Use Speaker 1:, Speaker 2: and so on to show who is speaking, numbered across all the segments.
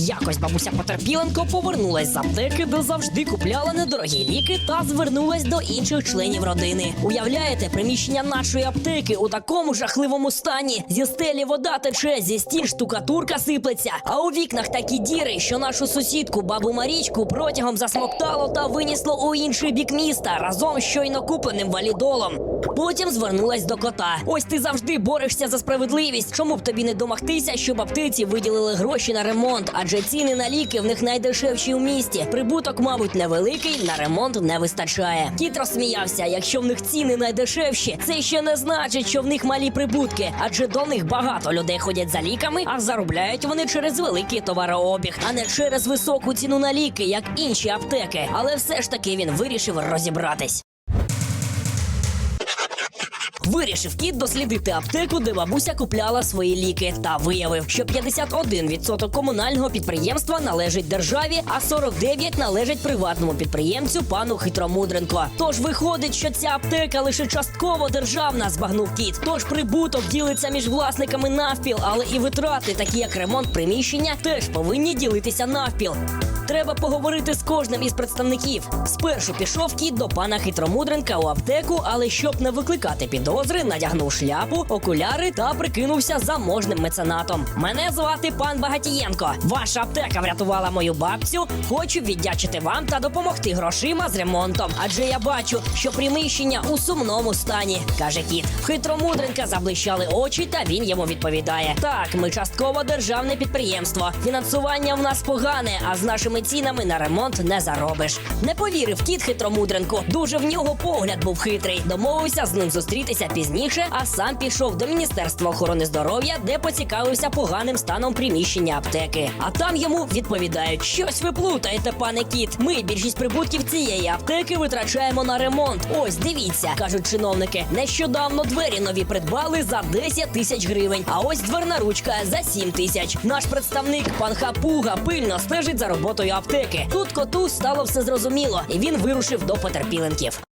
Speaker 1: Якось бабуся Потерпіленко повернулась з аптеки, де завжди купляла недорогі ліки та звернулась до інших членів родини. Уявляєте, приміщення нашої аптеки у такому жахливому стані. Зі стелі вода тече, зі стін штукатурка сиплеться. А у вікнах такі діри, що нашу сусідку бабу Марічку протягом засмоктало та винесло у інший бік міста разом з щойно купленим валідолом. Потім звернулась до кота. Ось ти завжди борешся за справедливість. Чому б тобі не домогтися, щоб аптеці виділили гроші на ремонт? Адже ціни на ліки в них найдешевші у місті. Прибуток, мабуть, невеликий, на ремонт не вистачає. Кіт розсміявся. Якщо в них ціни найдешевші, це ще не значить, що в них малі прибутки. Адже до них багато людей ходять за ліками, а заробляють вони через великий товарообіг, а не через високу ціну на ліки, як інші аптеки. Але все ж таки він вирішив розібратись. Вирішив кіт дослідити аптеку, де бабуся купляла свої ліки, та виявив, що 51% комунального підприємства належить державі, а 49% належить приватному підприємцю пану Хитромудренко. Тож виходить, що ця аптека лише частково державна, збагнув кіт. Тож прибуток ділиться між власниками навпіл, але і витрати, такі як ремонт приміщення, теж повинні ділитися навпіл. Треба поговорити з кожним із представників. Спершу пішов кіт до пана Хитромудренка у аптеку, але щоб не викликати підозри, надягнув шляпу, окуляри та прикинувся заможним меценатом. Мене звати пан Багатієнко. Ваша аптека врятувала мою бабцю. Хочу віддячити вам та допомогти грошима з ремонтом. Адже я бачу, що приміщення у сумному стані, каже кіт. Хитромудренка заблищали очі, та він йому відповідає: Так, ми частково державне підприємство. Фінансування в нас погане, а з нашими цінами на ремонт не заробиш. Не повірив кіт хитромудренку. Дуже в нього погляд був хитрий. Домовився з ним зустрітися пізніше, а сам пішов до міністерства охорони здоров'я, де поцікавився поганим станом приміщення аптеки. А там йому відповідають: щось ви плутаєте, пане кіт. Ми більшість прибутків цієї аптеки витрачаємо на ремонт. Ось дивіться, кажуть чиновники. Нещодавно двері нові придбали за 10 тисяч гривень. А ось дверна ручка за 7 тисяч. Наш представник пан Хапуга пильно стежить за роботою аптеки. Тут коту стало все зрозуміло, і він вирушив до потерпіленків.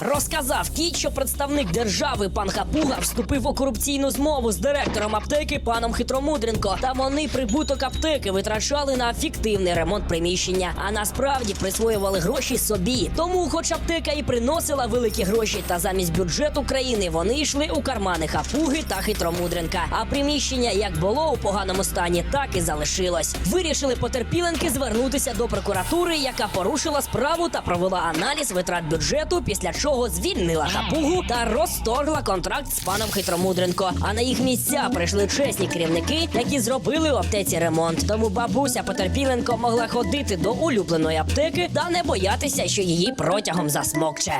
Speaker 1: Розказав кіт, що представник держави пан Хапуга вступив у корупційну змову з директором аптеки паном Хитромудренко. Та вони прибуток аптеки витрачали на фіктивний ремонт приміщення, а насправді присвоювали гроші собі. Тому, хоч аптека і приносила великі гроші, та замість бюджету країни вони йшли у кармани Хапуги та Хитромудренка. А приміщення як було у поганому стані, так і залишилось. Вирішили потерпіленки звернутися до прокуратури, яка порушила справу та провела аналіз витрат бюджету, після чого звільнила хапугу та розторгла контракт з паном Хитромудренко. А на їх місця прийшли чесні керівники, які зробили у аптеці ремонт. Тому бабуся Потерпіленко могла ходити до улюбленої аптеки та не боятися, що її протягом засмокче.